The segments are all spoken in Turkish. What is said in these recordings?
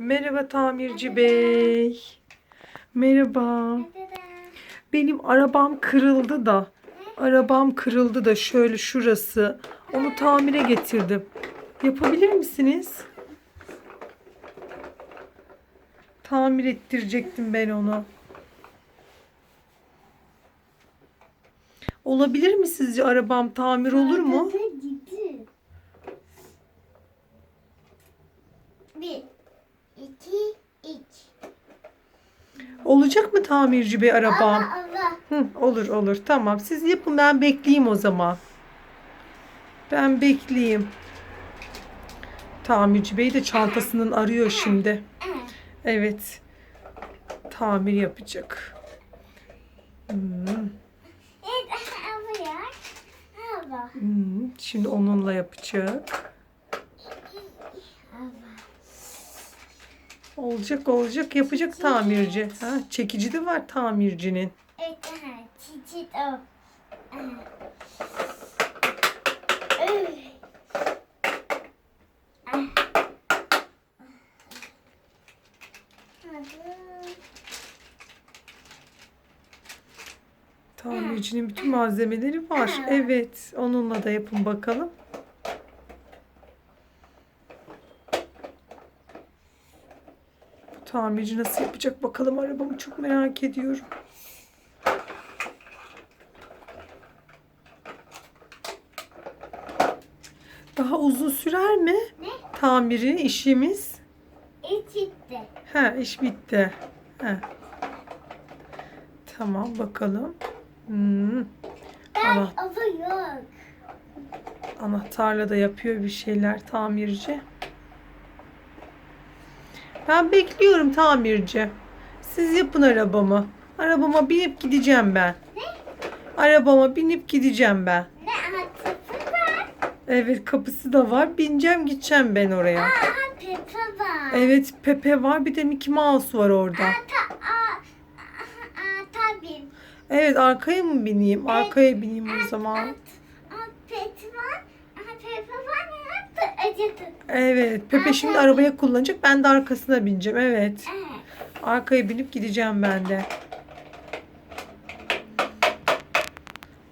Merhaba tamirci bey. Merhaba. Benim arabam kırıldı da. Arabam kırıldı da şöyle şurası. Onu tamire getirdim. Yapabilir misiniz? Tamir ettirecektim ben onu. Olabilir mi sizce arabam tamir olur mu? Bir, Olacak mı tamirci bey arabam? Allah Allah. Hı, olur olur tamam siz yapın ben bekleyeyim o zaman. Ben bekleyeyim. Tamirci bey de çantasının arıyor şimdi. Evet. Tamir yapacak. Hmm, hmm, Şimdi onunla yapacak. Olacak olacak yapacak tamirci. Ha, çekici de var tamircinin. Evet, evet. Çiçek o. Tamircinin bütün malzemeleri var. Evet, onunla da yapın bakalım. Tamirci nasıl yapacak bakalım arabamı çok merak ediyorum. Daha uzun sürer mi? Ne? Tamiri işimiz. İçikti. Ha iş bitti. Ha. Tamam bakalım. Hmm. Ben Ana- yok. Anahtarla da yapıyor bir şeyler tamirci. Ben bekliyorum tamirci. Siz yapın arabamı. Arabama binip gideceğim ben. Ne? Arabama binip gideceğim ben. Ne atıfı var? Evet kapısı da var. Bineceğim gideceğim ben oraya. Aha Pepe var. Evet Pepe var bir de Mickey Mouse var orada. Aa, ta, aa, aa, tabii. Evet arkaya mı bineyim? Arkaya bineyim o zaman. Aa, Pepe var. Aha Pepe var ne yaptı? Acıdı. Evet Pepe şimdi arabayı kullanacak. Ben de arkasına bineceğim. Evet. Arkaya binip gideceğim ben de.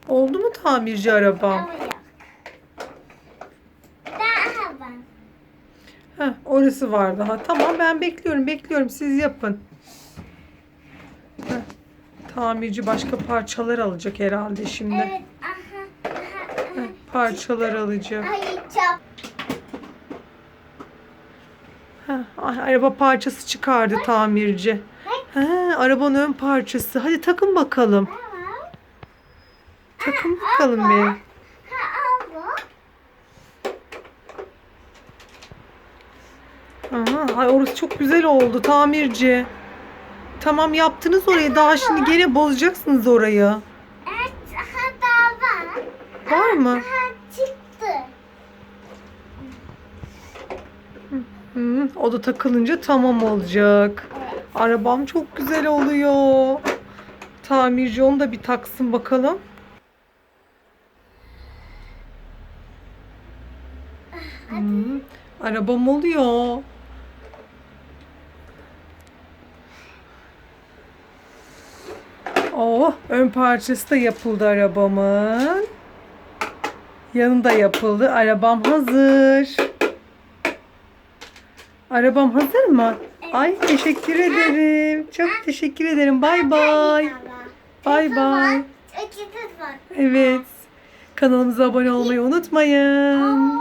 Oldu mu tamirci arabam? Heh, orası var daha. Tamam ben bekliyorum bekliyorum. Siz yapın. Heh, tamirci başka parçalar alacak herhalde şimdi. Evet. Aha. Aha. Heh, parçalar alacak. aha. Ay çap. Ay, araba parçası çıkardı tamirci. He, arabanın ön parçası. Hadi takın bakalım. Takın bakalım bir. Ha. Aha, ay orası çok güzel oldu tamirci. Tamam yaptınız orayı. Daha şimdi gene bozacaksınız orayı. Var mı? Aha çıktı. Hı, o da takılınca tamam olacak. Arabam çok güzel oluyor. Tamirci onu da bir taksın bakalım. Hı, arabam oluyor. Oh, ön parçası da yapıldı arabamın. Yanında yapıldı. Arabam hazır. Arabam hazır mı? Ay teşekkür ederim. Çok teşekkür ederim. Bay bay. Bay bay. Evet. Kanalımıza abone olmayı unutmayın.